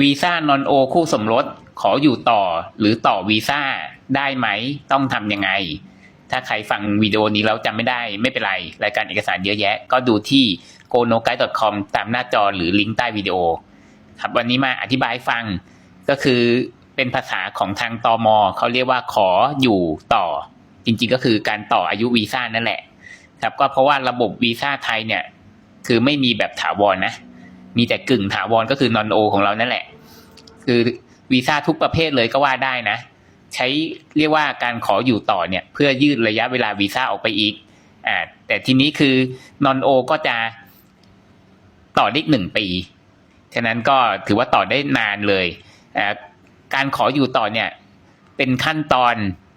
วีซ่านอนโอคู่สมรสขออยู่ต่อหรือต่อวีซ่าได้ไหม ต้องทำยังไง ถ้าใครฟังวิดีโอนี้แล้วจำไม่ได้ไม่เป็นไร รายการเอกสารเยอะแยะ ก็ดูที่ g o n o g u i d e c o m ตามหน้าจอหรือลิงก์ใต้วิดีโอ ครับวันนี้มาอธิบายฟังก็คือเป็นภาษาของทางตอมเขาเรียกว่าขออยู่ต่อ จริงๆก็คือการต่ออายุวีซ่านั่นแหละ ครับก็เพราะว่าระบบวีซ่าไทยเนี่ย คือไม่มีแบบถาวรนะ มีแต่กึ่งถาวรก็คือนอนโอของเรานั่นแหละ คือวีซ่าทุกประเภทเลยก็ว่าได้นะ ใช้เรียกว่าการขออยู่ต่อเนี่ยเพื่อยืดระยะเวลาวีซ่าออกไปอีกอ่าแต่ทีนี้คือนอนโอก็จะต่อได้อีกหนึ่งปี ฉะนั้นก็ถือว่าต่อได้นานเลยอ่าการขออยู่ต่อเนี่ยเป็นขั้นตอน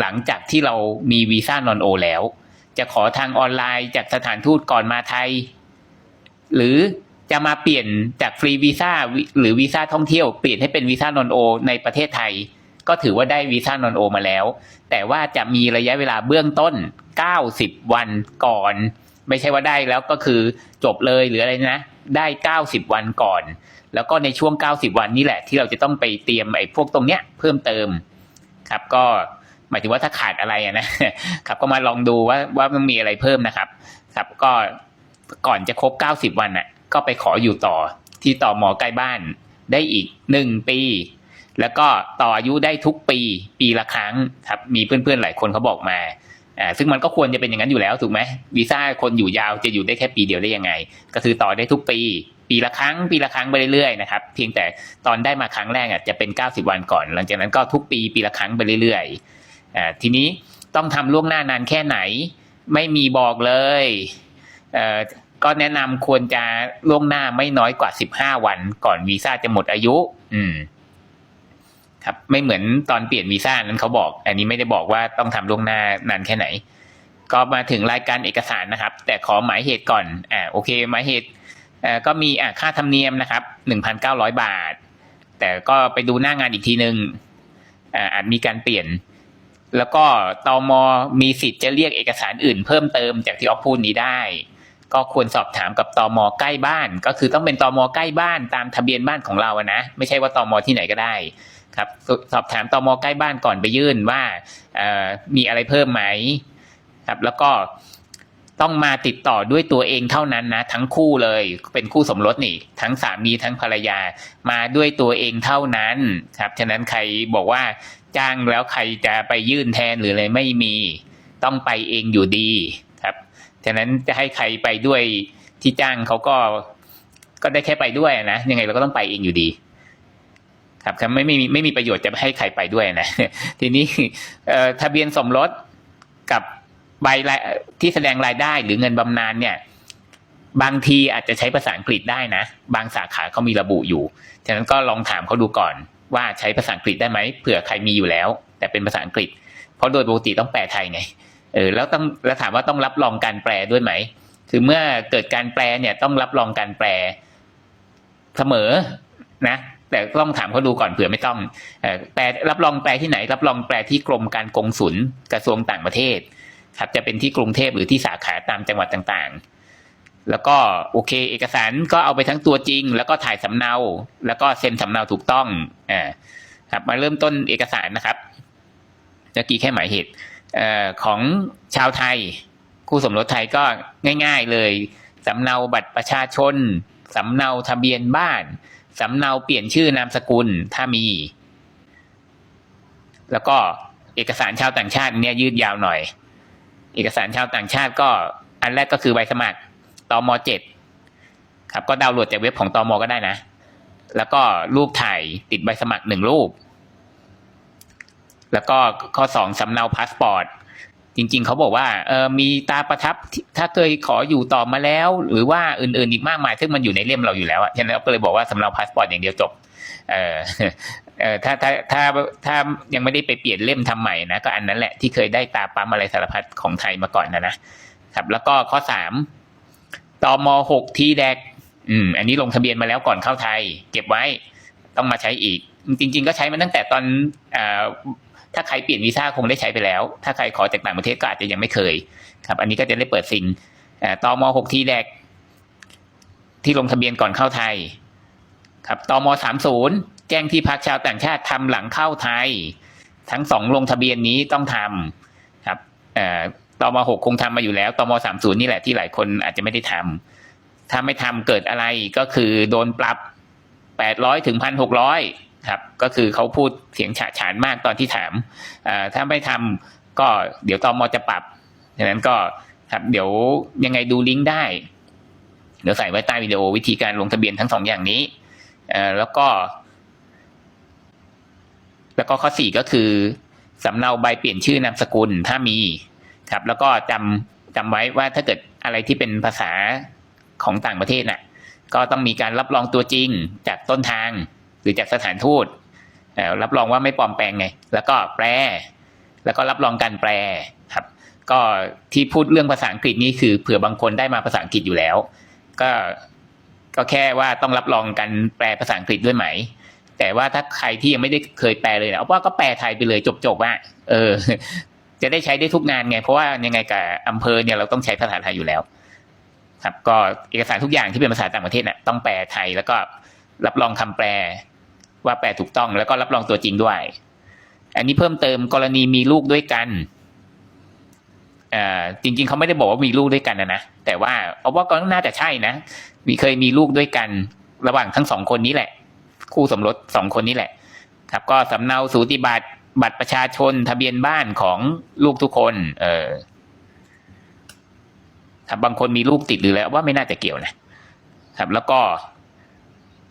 หลังจากที่เรามีวีซ่านอนโอแล้ว จะขอทางออนไลน์จากสถานทูตก่อนมาไทย หรือ จะมาเปลี่ยนจากฟรีวีซ่าหรือวีซ่าท่องเที่ยวเปลี่ยนให้เป็นวีซ่านอนโอ ในประเทศไทย ก็ถือว่าได้วีซ่านอนโอมาแล้ว แต่ว่าจะมีระยะเวลาเบื้องต้น 90 วันก่อน ไม่ใช่ว่าได้แล้วก็คือจบเลยหรืออะไรนะ ได้ 90 วันก่อน แล้วก็ในช่วง 90 วันนี่แหละ ที่เราจะต้องไปเตรียมไอ้พวกตรงเนี้ยเพิ่มเติมครับก็หมายถึงว่าถ้าขาดอะไรนะครับ ก็มาลองดูว่าว่ามันมีอะไรเพิ่มนะครับ ครับก็ก่อนจะครบ 90 วันน่ะ ก็ไปขออยู่ต่อที่ต่อหมอใกล้บ้านได้อีกหนึ่งปี แล้วก็ต่ออายุได้ทุกปีปีละครั้งครับมีเพื่อนๆหลายคนเขาบอกมาอ่าซึ่งมันก็ควรจะเป็นอย่างนั้นอยู่แล้วถูกไหมวีซ่าคนอยู่ยาวจะอยู่ได้แค่ปีเดียวได้ยังไง ก็คือต่อได้ทุกปี ปีละครั้ง ปีละครั้งไปเรื่อยๆนะครับเพียงแต่ตอนได้มาครั้งแรกอะจะเป็น 90 วันก่อน หลังจากนั้นก็ทุกปีปีละครั้งไปเรื่อยๆอ่าทีนี้ต้องทำล่วงหน้านานแค่ไหน ไม่มีบอกเลยเอ่อ ก็แนะนำควรจะล่วงหน้าไม่น้อยกว่า15วันก่อนวีซ่าจะหมดอายุ อืม ครับ ไม่เหมือนตอนเปลี่ยนวีซ่านั้นเขาบอก อันนี้ไม่ได้บอกว่าต้องทำล่วงหน้านานแค่ไหน ก็มาถึงรายการเอกสารนะครับ แต่ขอหมายเหตุก่อน อ่า โอเค หมายเหตุอ่อก็มีอ่าค่าธรรมเนียมนะครับหนึ่งพันเก้าร้อยบาท แต่ก็ไปดูหน้างานอีกทีหนึ่งอ่าอาจมีการเปลี่ยนแล้วก็ตมมีสิทธิ์จะเรียกเอกสารอื่นเพิ่มเติมจากที่ออฟพูดนี้ได้ ก็ควรสอบถามกับตมใกล้บ้าน ก็คือต้องเป็นตมใกล้บ้านตามทะเบียนบ้านของเราอะนะไม่ใช่ว่าตมที่ไหนก็ได้ครับสอบถามตมใกล้บ้านก่อนไปยื่นว่ามีอะไรเพิ่มไหมครับแล้วก็ต้องมาติดต่อด้วยตัวเองเท่านั้นนะ ทั้งคู่เลยเป็นคู่สมรสนี่ ทั้งสามีทั้งภรรยามาด้วยตัวเองเท่านั้นครับฉะนั้นใครบอกว่าจ้างแล้วใครจะไปยื่นแทนหรืออะไรไม่มี ต้องไปเองอยู่ดี ฉะนั้นจะให้ใครไปด้วยที่จ้างเขาก็ก็ได้แค่ไปด้วยนะยังไงเราก็ต้องไปเองอยู่ดี ครับครับไม่ไม่มีไม่มีประโยชน์จะให้ใครไปด้วยนะทีนี้ทะเบียนสมรสกับใบที่แสดงรายได้หรือเงินบำนาญเนี่ย บางทีอาจจะใช้ภาษาอังกฤษได้นะ บางสาขาเขามีระบุอยู่ ฉะนั้นก็ลองถามเขาดูก่อนว่าใช้ภาษาอังกฤษได้ไหมเผื่อใครมีอยู่แล้ว แต่เป็นภาษาอังกฤษ เพราะโดยปกติต้องแปลไทยไง เออแล้วต้องแล้วถามว่าต้องรับรองการแปลด้วยไหม คือเมื่อเกิดการแปลเนี่ยต้องรับรองการแปลเสมอนะแต่ต้องถามเขาดูก่อนเผื่อไม่ต้องแปลรับรองแปลที่ไหน รับรองแปลที่กรมการกงสุลกระทรวงต่างประเทศ ครับจะเป็นที่กรุงเทพหรือที่สาขาตามจังหวัดต่างๆ แล้วก็โอเค เอกสารก็เอาไปทั้งตัวจริง แล้วก็ถ่ายสำเนา แล้วก็เซ็นสำเนาถูกต้องอ่าครับมาเริ่มต้นเอกสารนะครับเมื่อกี้แค่หมายเหตุ ออของชาวไทย คู่สมรสไทยก็ง่ายๆเลยสำเนาบัตรประชาชนสำเนาทะเบียนบ้านสำเนาเปลี่ยนชื่อนามสกุลถ้ามี แล้วก็เอกสารชาวต่างชาติเนี่ยยืดยาวหน่อย เอกสารชาวต่างชาติก็อันแรกก็คือใบสมัครตมเจ็ดครับก็ดาวน์โหลดจากเว็บของตมก็ได้นะ แล้วก็รูปถ่ายติดใบสมัครหนึ่งรูป แล้วก็ข้อสองสำเนาพาสปอร์ตจริง ๆ เขาบอกว่าเออมีตาประทับถ้าเคยขออยู่ต่อมาแล้ว หรือว่าอื่นๆอีกมากมาย ซึ่งมันอยู่ในเล่มเราอยู่แล้วอะฉะนั้นเราก็เลยบอกว่าสำเนาพาสปอร์ตอย่างเดียวจบเออเออถ้าถ้าถ้าถ้ายังไม่ได้ไปเปลี่ยนเล่มทำใหม่นะก็อันนั้นแหละที่เคยได้ตาปั๊มอะไรสารพัดของไทยมาก่อนนะนะครับ แล้วก็ข้อสามตอมหกทีแดกอืมอันนี้ลงทะเบียนมาแล้วก่อนเข้าไทย เก็บไว้ต้องมาใช้อีก จริง ๆ ก็ใช้มาตั้งแต่ตอนอ่า ถ้าใครเปลี่ยนวีซ่าคงได้ใช้ไปแล้ว ถ้าใครขอจากต่างประเทศก็อาจจะยังไม่เคย ครับ อันนี้ก็จะได้เปิดซิงอ่าตมหกที่แรกที่ลงทะเบียนก่อนเข้าไทย ครับตมสามศูนย์แจ้งที่พักชาวต่างชาติทำหลังเข้าไทย ทั้งสองลงทะเบียนนี้ต้องทำครับเอ่อมหกคงทำมาอยู่แล้วตมสามศูนย์นี่แหละที่หลายคนอาจจะไม่ได้ทำถ้าไม่ทำเกิดอะไรก็คือโดนปรับแปดร้อยถึงพันหกร้อย ครับก็คือเขาพูดเสียงฉะฉานมากตอนที่ถามถ้าไม่ทำก็เดี๋ยวตอมอจะปรับดังนั้นก็ครับเดี๋ยวยังไงดูลิงก์ได้ เดี๋ยวใส่ไว้ใต้วิดีโอวิธีการลงทะเบียนทั้งสองอย่างนี้แล้วก็ แล้วก็ข้อสี่ก็คือสำเนาใบเปลี่ยนชื่อนามสกุลถ้ามีครับ แล้วก็จำจำไว้ว่าถ้าเกิดอะไรที่เป็นภาษาของต่างประเทศน่ะ ก็ต้องมีการรับรองตัวจริงจากต้นทาง รือจากสถานทูตรับรองว่าไม่ปลอมแปลงไง แล้วก็แปล แล้วก็รับรองการแปลครับ ก็ที่พูดเรื่องภาษาอังกฤษนี่คือเผื่อบางคนได้มาภาษาอังกฤษอยู่แล้ว ก็ก็แค่ว่าต้องรับรองการแปลภาษาอังกฤษด้วยไหม แต่ว่าถ้าใครที่ยังไม่ได้เคยแปลเลยนะเอาว่าก็แปลไทยไปเลยจบๆว่า เออ จะได้ใช้ได้ทุกงานไง เพราะว่ายังไงกับอำเภอเนี่ยเราต้องใช้ภาษาไทยอยู่แล้ว ครับ ก็เอกสารทุกอย่างที่เป็นภาษาต่างประเทศน่ะต้องแปลไทยแล้วก็รับรองคำแปล ว่าแปลถูกต้องแล้วก็รับรองตัวจริงด้วย อันนี้เพิ่มเติมกรณีมีลูกด้วยกันอจริงๆเขาไม่ได้บอกว่ามีลูกด้วยกันนะนะแต่ว่าเอาว่าก็น่าจะใช่นะมีเคยมีลูกด้วยกัน ระหว่างทั้งสองคนนี้แหละ คู่สมรสสองคนนี้แหละ ครับ ก็สำเนาสูติบัตรบัตรประชาชน ทะเบียนบ้านของลูกทุกคน เออถ้าบางคนมีลูกติดหรือแล้วว่าไม่น่าจะเกี่ยวนะครับ แล้วก็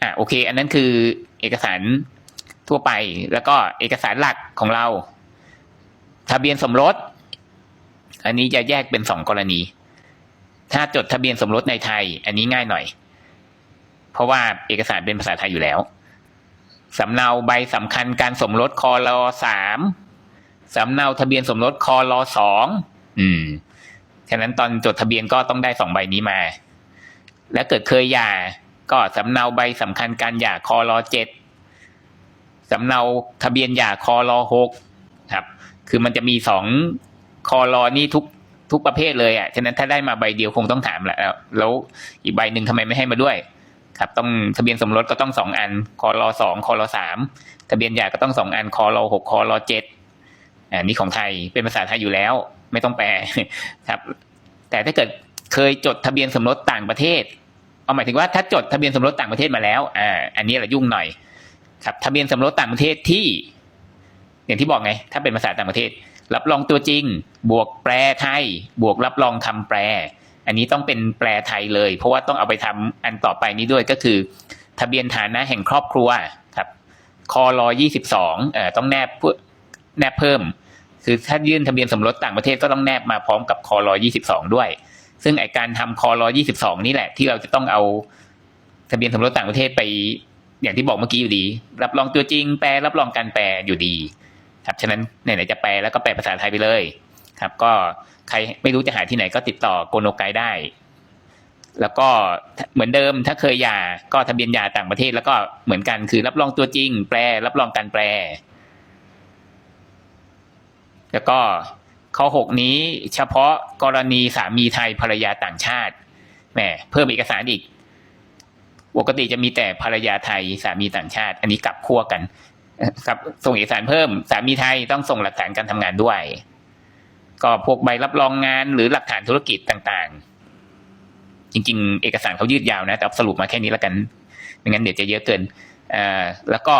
อะโอเค อันนั้นคือเอกสารทั่วไป แล้วก็เอกสารหลักของเรา ทะเบียนสมรส อันนี้จะแยกเป็นสองกรณี ถ้าจดทะเบียนสมรสในไทย อันนี้ง่ายหน่อย เพราะว่าเอกสารเป็นภาษาไทยอยู่แล้วสำเนาใบสำคัญการสมรสคอรสามสำเนาทะเบียนสมรสคอรสองอืมฉะนั้นตอนจดทะเบียนก็ต้องได้สองใบนี้มา และเกิดเคยหย่า ก็สำเนาใบสำคัญการหย่าคอรเจ็ดสำเนาทะเบียนหย่าคอรหกครับ คือมันจะมีสองคอรอนี่ทุกทุกประเภทเลยอะ ฉะนั้นถ้าได้มาใบเดียวคงต้องถามแหละแล้วแล้วอีกใบหนึ่งทำไมไม่ให้มาด้วย ครับ ต้องทะเบียนสมรสก็ต้องสองอันคอรอสองคอรอสามทะเบียนหย่าก็ต้องสองอันคอรอหกคอรอเจ็ดอ่านี่ของไทยเป็นภาษาไทยอยู่แล้ว ไม่ต้องแปลครับ แต่ถ้าเกิดเคยจดทะเบียนสมรสต่างประเทศ เอาหมายถึงว่าถ้าจดทะเบียนสมรสต่างประเทศมาแล้วอ่าอันนี้แหละยุ่งหน่อยครับทะเบียนสมรสต่างประเทศที่ อย่างที่บอกไง ถ้าเป็นภาษาต่างประเทศ รับรองตัวจริง บวกแปลไทย บวกรับรองคำแปล อันนี้ต้องเป็นแปลไทยเลย เพราะว่าต้องเอาไปทำอันต่อไปนี้ด้วยก็คือ ทะเบียนฐานะแห่งครอบครัวครับคอรอยี่สิบสองเอ่อต้องแนบเพื่อแนบเพิ่ม คือถ้ายื่นทะเบียนสมรสต่างประเทศก็ต้องแนบมาพร้อมกับคอรอยี่สิบสองด้วย ซึ่งไอการทำคอร้อยี่สิบสองนี่แหละ ที่เราจะต้องเอาทะเบียนสมรสต่างประเทศไป อย่างที่บอกเมื่อกี้อยู่ดี รับรองตัวจริงแปลรับรองการแปลอยู่ดี ครับฉะนั้นไหนๆจะแปลแล้วก็แปลภาษาไทยไปเลย ครับ ก็ใครไม่รู้จะหาที่ไหนก็ติดต่อโกโนไกได้ แล้วก็เหมือนเดิมถ้าเคยยาก็ทะเบียนยาต่างประเทศแล้วก็เหมือนกันคือรับรองตัวจริง แปลรับรองการแปล แล้วก็ ข้อหกนี้เฉพาะกรณีสามีไทยภรรยาต่างชาติแหมเพิ่มเอกสารอีก ปกติจะมีแต่ภรรยาไทยสามีต่างชาติ อันนี้กลับขั้วกันครับส่งเอกสารเพิ่ม สามีไทยต้องส่งหลักฐานการทำงานด้วย ก็พวกใบรับรองงานหรือหลักฐานธุรกิจต่างๆ จริง ๆ เอกสารเขายืดยาวนะแต่สรุปมาแค่นี้แล้วกันไม่งั้นเดี๋ยวจะเยอะเกินอ่าแล้วก็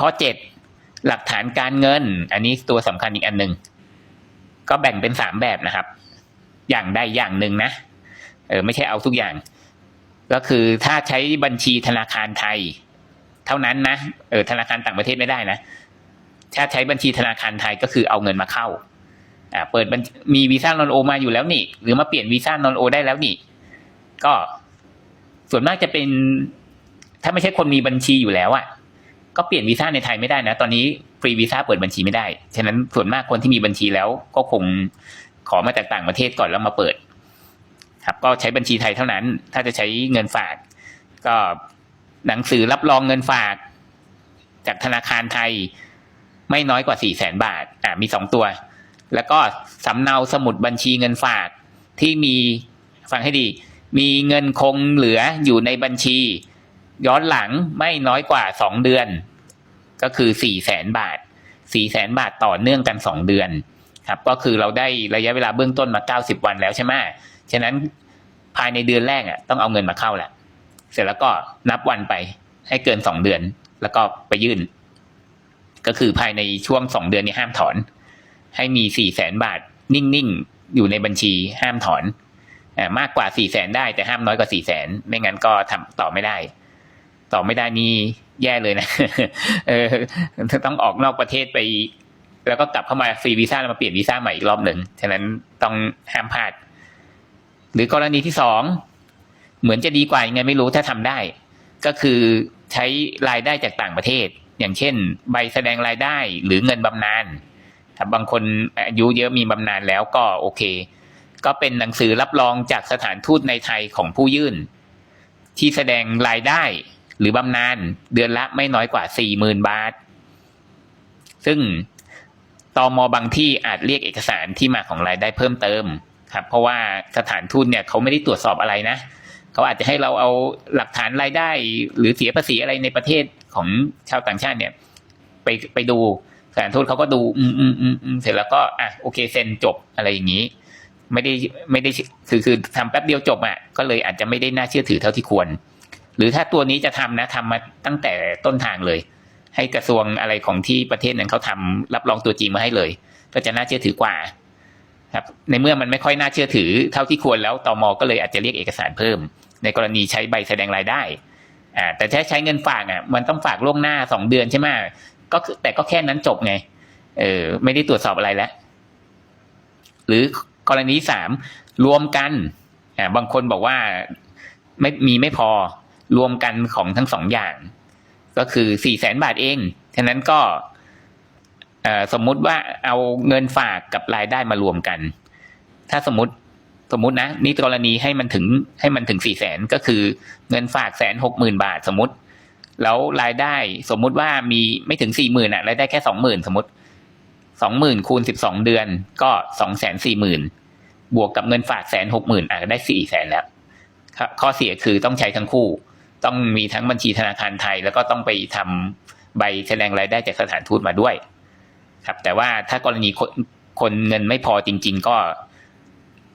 ข้อเจ็ด หลักฐานการเงิน อันนี้ตัวสำคัญอีกอันหนึ่งก็แบ่งเป็นสามแบบนะครับ อย่างใดอย่างหนึ่งนะเออไม่ใช่เอาทุกอย่าง ก็คือถ้าใช้บัญชีธนาคารไทย เท่านั้นนะเออธนาคารต่างประเทศไม่ได้นะถ้าใช้บัญชีธนาคารไทยก็คือเอาเงินมาเข้าอ่าเปิดบัญมีวีซ่านอนโอมาอยู่แล้วนี่ หรือมาเปลี่ยนวีซ่านอนโอได้แล้วนี่ ก็ส่วนมากจะเป็น ถ้าไม่ใช่คนมีบัญชีอยู่แล้วอะ่ะ ก็เปลี่ยนวีซ่าในไทยไม่ได้นะ ตอนนี้ฟรีวีซ่าเปิดบัญชีไม่ได้ ฉะนั้นส่วนมากคนที่มีบัญชีแล้วก็คงขอมาจากต่างประเทศก่อนแล้วมาเปิด ครับ ก็ใช้บัญชีไทยเท่านั้น ถ้าจะใช้เงินฝาก ก็หนังสือรับรองเงินฝาก จากธนาคารไทยไม่น้อยกว่าสี่แสนบาท อ่ามีสองตัว แล้วก็สำเนาสมุดบัญชีเงินฝากที่มีฟังให้ดี มีเงินคงเหลืออยู่ในบัญชี ย้อนหลังไม่น้อยกว่าสองเดือน ก็คือสี่แสนบาทสี่แสนบาทต่อเนื่องกันสองเดือนครับก็คือเราได้ระยะเวลาเบื้องต้นมาเก้าสิบวันแล้วใช่ไหมฉะนั้นภายในเดือนแรกอะต้องเอาเงินมาเข้าแหละเสร็จแล้วก็นับวันไปให้เกินสองเดือน แล้วก็ไปยื่น ก็คือภายในช่วงสองเดือนนี้ห้ามถอน ให้มีสี่แสนบาท นิ่งๆอยู่ในบัญชีห้ามถอนอมากกว่าสี่แสนได้แต่ห้ามน้อยกว่าสี่แสนไม่งั้นก็ทำต่อไม่ได้ ต่อไม่ได้นี่แย่เลยนะเออต้องออกนอกประเทศไป แล้วก็กลับเข้ามาฟรีวีซ่าแล้วมาเปลี่ยนวีซ่าใหม่อีกรอบหนึ่งฉะนั้นต้องห้ามพลาด หรือกรณีที่สองเหมือนจะดีกว่ายังไงไม่รู้ถ้าทำได้ ก็คือใช้รายได้จากต่างประเทศ อย่างเช่น ใบแสดงรายได้หรือเงินบำนาญถ้าบางคนอายุเยอะมีบำนาญแล้วก็โอเค ก็เป็นหนังสือรับรองจากสถานทูตในไทยของผู้ยื่น ที่แสดงรายได้ หรือบำนาญเดือนละไม่น้อยกว่าสี่หมื่นบาท ซึ่งตอมบางที่อาจเรียกเอกสารที่มาของรายได้เพิ่มเติมครับ เพราะว่าสถานทูตเนี่ยเขาไม่ได้ตรวจสอบอะไรนะ เขาอาจจะให้เราเอาหลักฐานรายได้ หรือเสียภาษีอะไรในประเทศของชาวต่างชาติเนี่ย ไปไปดูสถานทูตเขาก็ดู อืมอืมอืมอืมเสร็จแล้วก็อะโอเคเซ็นจบอะไรอย่างนี้ ไม่ได้ไม่ได้คือคือทำแป๊บเดียวจบอะก็เลยอาจจะไม่ได้น่าเชื่อถือเท่าที่ควร หรือถ้าตัวนี้จะทำนะทำมาตั้งแต่ต้นทางเลย ให้กระทรวงอะไรของที่ประเทศนั้นเขาทำรับรองตัวจริงมาให้เลย ก็จะน่าเชื่อถือกว่า ครับ ในเมื่อมันไม่ค่อยน่าเชื่อถือ เท่าที่ควรแล้วตมก็เลยอาจจะเรียกเอกสารเพิ่ม ในกรณีใช้ใบแสดงรายได้อ่าแต่ถ้าใช้เงินฝากอะ มันต้องฝากล่วงหน้าสองเดือนใช่ไหมก็คือแต่ก็แค่นั้นจบไง เออ ไม่ได้ตรวจสอบอะไรแล้วหรือกรณีสามรวมกันอ่าบางคนบอกว่าไม่มีไม่พอ รวมกันของทั้งสองอย่าง ก็คือสี่แสนบาทเองฉะนั้นก็สมมุติว่าเอาเงินฝากกับรายได้มารวมกัน ถ้าสมมติสมมตินะนี่กรณีให้มันถึงให้มันถึงสี่แสนก็คือเงินฝากแสนหกหมื่นบาทสมมติ แล้วรายได้สมมุติว่ามีไม่ถึงสี่หมื่นอะรายได้แค่สองหมื่นสมมติสองหมื่นคูณสิบสองเดือน ก็สองแสนสี่หมื่นบวกกับเงินฝากแสนหกหมื่นอะได้สี่แสนแล้วครับข้อเสียคือต้องใช้ทั้งคู่ ต้องมีทั้งบัญชีธนาคารไทย แล้วก็ต้องไปทำใบแสดงรายได้จากสถานทูตมาด้วย ครับ แต่ว่าถ้ากรณีคนคนเงินไม่พอจริง ๆ ก็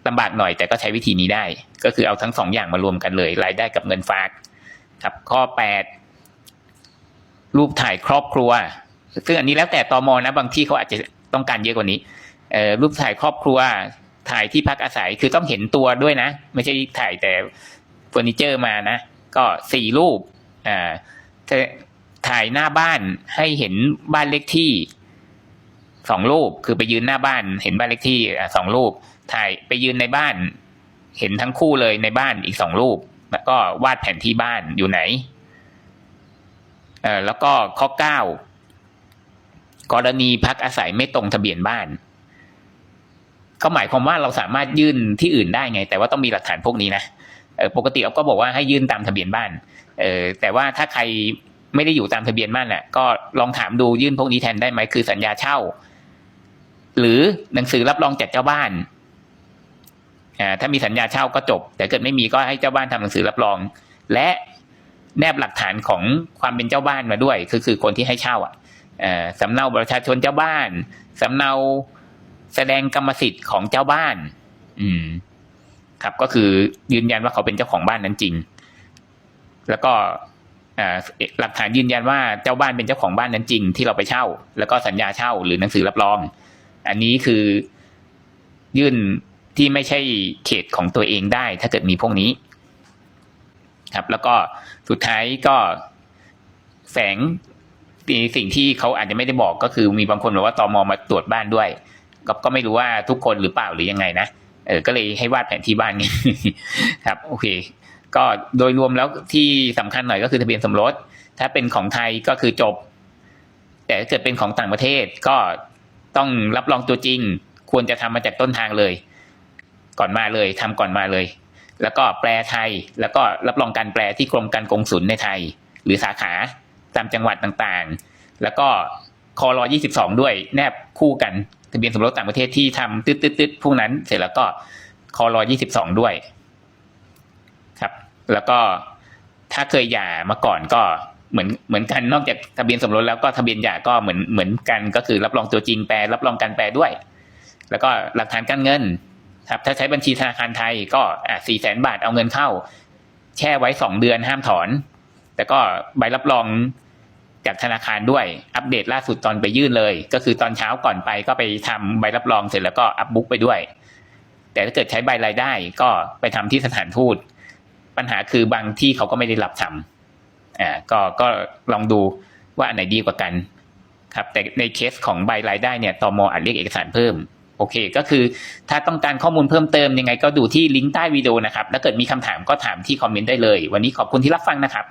ลำบากหน่อยแต่ก็ใช้วิธีนี้ได้ ก็คือเอาทั้งสองอย่างมารวมกันเลย รายได้กับเงินฝาก ครับ ข้อแปดรูปถ่ายครอบครัว ซึ่งอันนี้แล้วแต่ตอมอนะ บางที่เขาอาจจะต้องการเยอะกว่านี้เออรูปถ่ายครอบครัว ถ่ายที่พักอาศัยคือต้องเห็นตัวด้วยนะ ไม่ใช่ถ่ายแต่เฟอร์นิเจอร์มานะ ก็สี่รูปอ่าถ่ายหน้าบ้านให้เห็นบ้านเลขที่สองรูปคือไปยืนหน้าบ้านเห็นบ้านเลขที่สองรูป ถ่ายไปยืนในบ้าน เห็นทั้งคู่เลยในบ้านอีกสองรูป แล้วก็วาดแผนที่บ้านอยู่ไหนเอ่อแล้วก็ข้อเก้ากรณีพักอาศัยไม่ตรงทะเบียนบ้านก็หมายความว่าเราสามารถยื่นที่อื่นได้ไง แต่ว่าต้องมีหลักฐานพวกนี้นะ ปกติเราก็บอกว่าให้ยื่นตามทะเบียนบ้านเออแต่ว่าถ้าใครไม่ได้อยู่ตามทะเบียนบ้านน่ะ ก็ลองถามดูยื่นพวกนี้แทนได้ไหมคือสัญญาเช่า หรือหนังสือรับรองจากเจ้าบ้านอ่าถ้ามีสัญญาเช่าก็จบ แต่เกิดไม่มีก็ให้เจ้าบ้านทำหนังสือรับรอง และแนบหลักฐานของความเป็นเจ้าบ้านมาด้วย คือคือคนที่ให้เช่า อะอ่อสำเนาประชาชนเจ้าบ้านสำเนาแสดงกรรมสิทธิ์ของเจ้าบ้าน อืม ครับก็คือยืนยันว่าเขาเป็นเจ้าของบ้านนั้นจริง แล้วก็หลักฐานยืนยันว่าเจ้าบ้านเป็นเจ้าของบ้านนั้นจริง ที่เราไปเช่า แล้วก็สัญญาเช่าหรือหนังสือรับรอง อันนี้คือยื่นที่ไม่ใช่เขตของตัวเองได้ ถ้าเกิดมีพวกนี้ ครับ แล้วก็สุดท้ายก็แฝงสิ่งที่เขาอาจจะไม่ได้บอกก็คือมีบางคนบอกว่าตอมอมาตรวจบ้านด้วย ก็ก็ไม่รู้ว่าทุกคนหรือเปล่าหรือยังไงนะ เออก็เลยให้วาดแผนที่บ้านไงครับ โอเค ก็โดยรวมแล้วที่สำคัญหน่อยก็คือทะเบียนสมรส ถ้าเป็นของไทยก็คือจบ แต่ถ้าเกิดเป็นของต่างประเทศก็ต้องรับรองตัวจริง ควรจะทำมาจากต้นทางเลย ก่อนมาเลยทำก่อนมาเลย แล้วก็แปลไทย แล้วก็รับรองการแปลที่กรมการกงสุลในไทย หรือสาขาตามจังหวัดต่างๆ แล้วก็คอรอ22 ด้วยแนบคู่กัน ทะเบียนสมรสต่างประเทศที่ทำตืดๆๆพวกนั้น เสร็จแล้วก็คอรอ22ด้วย ครับ แล้วก็ถ้าเคยหย่ามาก่อนก็เหมือนเหมือนกันนอกจากทะเบียนสมรสแล้วก็ทะเบียนหย่าก็เหมือนเหมือนกัน ก็คือรับรองตัวจริงแปลรับรองการแปลด้วย แล้วก็หลักฐานการเงิน ครับ ถ้าใช้บัญชีธนาคารไทยก็อะสี่แสนบาทเอาเงินเข้า แช่ไว้สองเดือนห้ามถอน แต่ก็ใบรับรอง จากธนาคารด้วยอัปเดตล่าสุดตอนไปยื่นเลย ก็คือตอนเช้าก่อนไปก็ไปทำใบรับรองเสร็จแล้วก็อัปบุ๊กไปด้วย แต่ถ้าเกิดใช้ใบรายได้ก็ไปทำที่สถานทูต ปัญหาคือบางที่เขาก็ไม่ได้รับทำอ่าก็ก็ลองดูว่าอันไหนดีกว่ากันครับแต่ในเคสของใบรายได้เนี่ยตมอาจเรียกเอกสารเพิ่มโอเค ก็คือถ้าต้องการข้อมูลเพิ่มเติมยังไงก็ดูที่ลิงก์ใต้วิดีโอนะครับแล้วเกิดมีคำถามก็ถามที่คอมเมนต์ได้เลย วันนี้ขอบคุณที่รับฟังนะครับ